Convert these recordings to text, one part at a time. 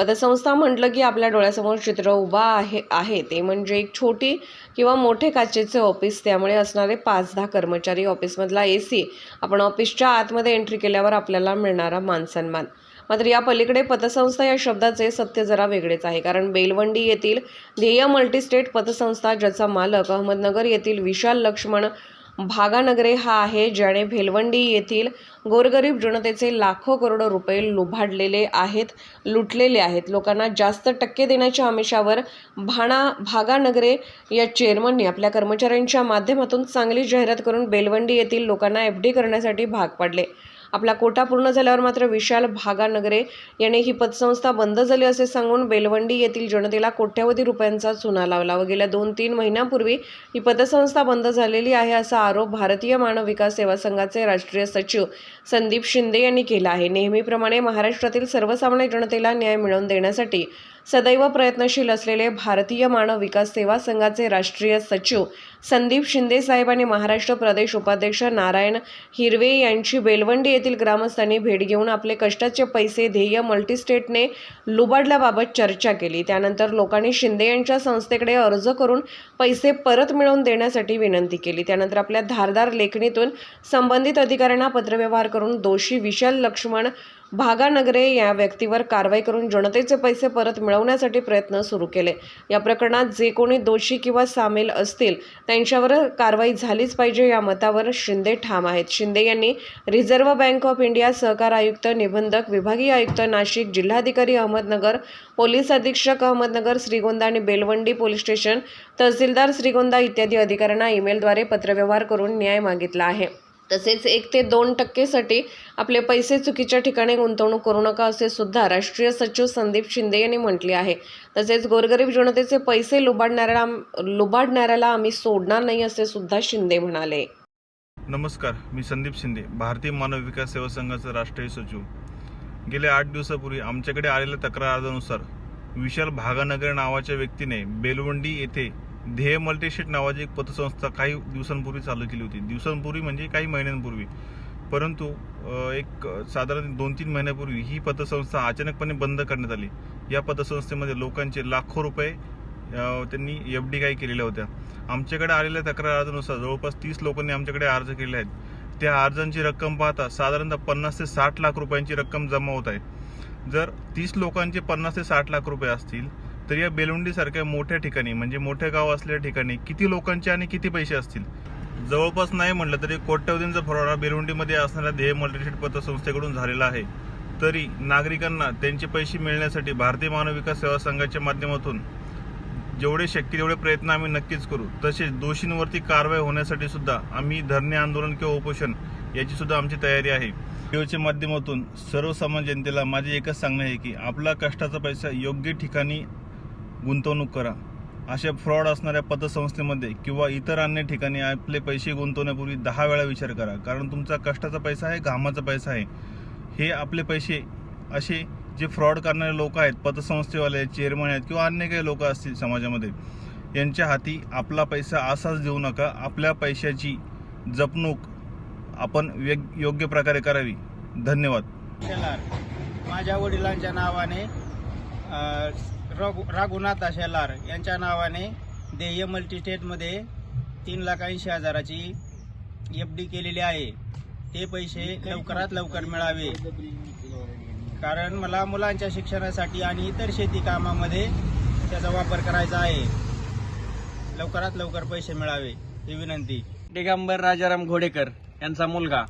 पतसंस्था म्हटलं की आपल्या डोळ्यासमोर चित्र उभा आहे आहे. ते म्हणजे एक छोटी किंवा मोठे काचेचे ऑफिस. त्यामुळे असणारे पाच दहा कर्मचारी ऑफिसमधला ए सी आपण ऑफिसच्या आतमध्ये एंट्री केल्यावर आपल्याला मिळणारा मानसन्मान. मात्र या पलीकडे पतसंस्था या शब्दाचे सत्य जरा वेगळेच आहे. कारण बेलवंडी येथील ध्येय मल्टीस्टेट पतसंस्था ज्याचा मालक अहमदनगर येथील विशाल लक्ष्मण भागानगरे हा आहे ज्याने भेलवंडी येथील गोरगरीब जनतेचे लाखो करोडो रुपये लुभाडलेले आहेत लुटलेले आहेत. लोकांना जास्त टक्के देण्याच्या आमिषावर भाणा भागानगरे या चेअरमनने आपल्या कर्मचाऱ्यांच्या माध्यमातून चांगली जाहिरात करून बेलवंडी येथील लोकांना एफ डी करण्यासाठी भाग पाडले. आपला कोटा पूर्ण झाल्यावर मात्र विशाल भागानगरे याने ही पतसंस्था बंद झाली असे सांगून बेलवंडी येथील जनतेला कोट्यवधी रुपयांचा चुना लावला व गेल्या दोन तीन महिन्यांपूर्वी ही पतसंस्था बंद झालेली आहे असा आरोप भारतीय मानव विकास सेवा संघाचे राष्ट्रीय सचिव संदीप शिंदे यांनी केला आहे. नेहमीप्रमाणे महाराष्ट्रातील सर्वसामान्य जनतेला न्याय मिळवून देण्यासाठी सदैव प्रयत्नशील असलेले भारतीय मानव विकास सेवा संघाचे राष्ट्रीय सचिव संदीप शिंदे साहेब आणि महाराष्ट्र प्रदेश उपाध्यक्ष नारायण हिरवे यांची बेलवंडी येथील ग्रामस्थांनी भेट घेऊन आपले कष्टाचे पैसे ध्येय मल्टीस्टेटने लुबाडल्याबाबत चर्चा केली. त्यानंतर लोकांनी शिंदे यांच्या संस्थेकडे अर्ज करून पैसे परत मिळवून देण्यासाठी विनंती केली. त्यानंतर आपल्या धारदार लेखणीतून संबंधित अधिकाऱ्यांना पत्रव्यवहार करून दोषी विशाल लक्ष्मण भागानगरे या व्यक्तीवर कारवाई करून जनतेचे पैसे परत मिळवण्यासाठी प्रयत्न सुरू केले. या प्रकरणात जे कोणी दोषी किंवा सामील असतील त्यांच्यावर कारवाई झालीच पाहिजे या मतावर शिंदे ठाम आहेत. शिंदे यांनी रिझर्व्ह बँक ऑफ इंडिया सहकार आयुक्त निबंधक विभागीय आयुक्त नाशिक जिल्हाधिकारी अहमदनगर पोलीस अधीक्षक अहमदनगर श्रीगोंदा आणि बेलवंडी पोलीस स्टेशन तहसीलदार श्रीगोंदा इत्यादी अधिकाऱ्यांना ईमेलद्वारे पत्रव्यवहार करून न्याय मागितला आहे. तसेच एक ते दोन टक्केसाठी आपले पैसे चुकीच्या ठिकाणी गुंतवणूक करू नका असे सुद्धा राष्ट्रीय सचिव संदीप शिंदे यांनी म्हटले आहे. तसेच गोरगरीब जनतेचे पैसे लुबाडणाऱ्याला लुबाडणाऱ्याला आम्ही सोडणार नाही असे सुद्धा शिंदे म्हणाले. नमस्कार मी संदीप शिंदे भारतीय मानव विकास सेवा संघाचा राष्ट्रीय सचिव. गेल्या आठ दिवसापूर्वी आमच्याकडे आलेल्या तक्रार विशाल भागानगर नावाच्या व्यक्तीने बेलवंडी येथे ध्येय मल्टीशीट नावाची एक पतसंस्था काही दिवसांपूर्वी चालू केली होती. दिवसांपूर्वी म्हणजे काही महिन्यांपूर्वी. परंतु एक साधारण दोन तीन महिन्यापूर्वी ही पतसंस्था अचानकपणे बंद करण्यात आली. या पतसंस्थेमध्ये लोकांचे लाखो रुपये त्यांनी एफ डी काही केलेल्या होत्या. आमच्याकडे आलेल्या तक्रार अर्जानुसार जवळपास तीस लोकांनी आमच्याकडे अर्ज केले आहेत. त्या अर्जांची रक्कम पाहता साधारणतः पन्नास ते साठ लाख रुपयांची रक्कम जमा होत आहे. जर तीस लोकांचे पन्नास ते साठ लाख रुपये असतील तर या बेलुंडीसारख्या मोठ्या ठिकाणी म्हणजे मोठे गाव असलेल्या ठिकाणी किती लोकांचे आणि किती पैसे असतील? जवळपास नाही म्हटलं तरी कोट्यवधींचा फरवडा बेलुंडीमध्ये असणाऱ्या ध्येय मल्टीशीट पतसंस्थेकडून झालेला आहे. तरी नागरिकांना त्यांचे पैसे मिळण्यासाठी भारतीय मानव विकास सेवा संघाच्या माध्यमातून जेवढे शक्य तेवढे प्रयत्न आम्ही नक्कीच करू. तसेच दोषींवरती कारवाई होण्यासाठी सुद्धा आम्ही धरणे आंदोलन किंवा उपोषण याची सुद्धा आमची तयारी आहे. व्हिडिओच्या माध्यमातून सर्वसामान्य जनतेला माझे एकच सांगणे आहे की आपला कष्टाचा पैसा योग्य ठिकाणी गुंतवणूक करा. अशा फ्रॉड असणाऱ्या पतसंस्थेमध्ये किंवा इतर अन्य ठिकाणी आपले पैसे गुंतवण्यापूर्वी दहा वेळा विचार करा. कारण तुमचा कष्टाचा पैसा आहे घामाचा पैसा आहे. हे आपले पैसे असे जे फ्रॉड करणारे लोक आहेत पतसंस्थेवाले चेअरमन आहेत किंवा अन्य काही लोक असतील समाजामध्ये यांच्या हाती आपला पैसा असाच देऊ नका. आपल्या पैशाची जपणूक आपण वेग योग्य प्रकारे करावी. धन्यवाद. माझ्या वडिलांच्या नावाने रघु राघुनाथ शेलार यांच्या नावाने देय मल्टीस्टेटमध्ये तीन लाख ऐंशी हजाराची एफ डी केलेली आहे. ते पैसे लवकरात लवकर मिळावे. कारण मला मुलांच्या शिक्षणासाठी आणि इतर शेती कामामध्ये त्याचा वापर करायचा आहे. लवकरात लवकर पैसे मिळावे ही विनंती. दिगंबर राजाराम घोडेकर यांचा मुलगा.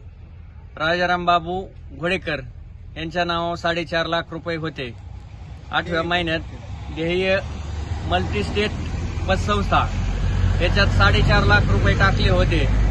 राजाराम बाबू घोडेकर यांच्या नावावर साडेचार लाख रुपये होते. आठव्या महिन्यात ध्येय मल्टीस्टेट पतसंस्था याच्यात साडेचार लाख रुपये टाकले होते.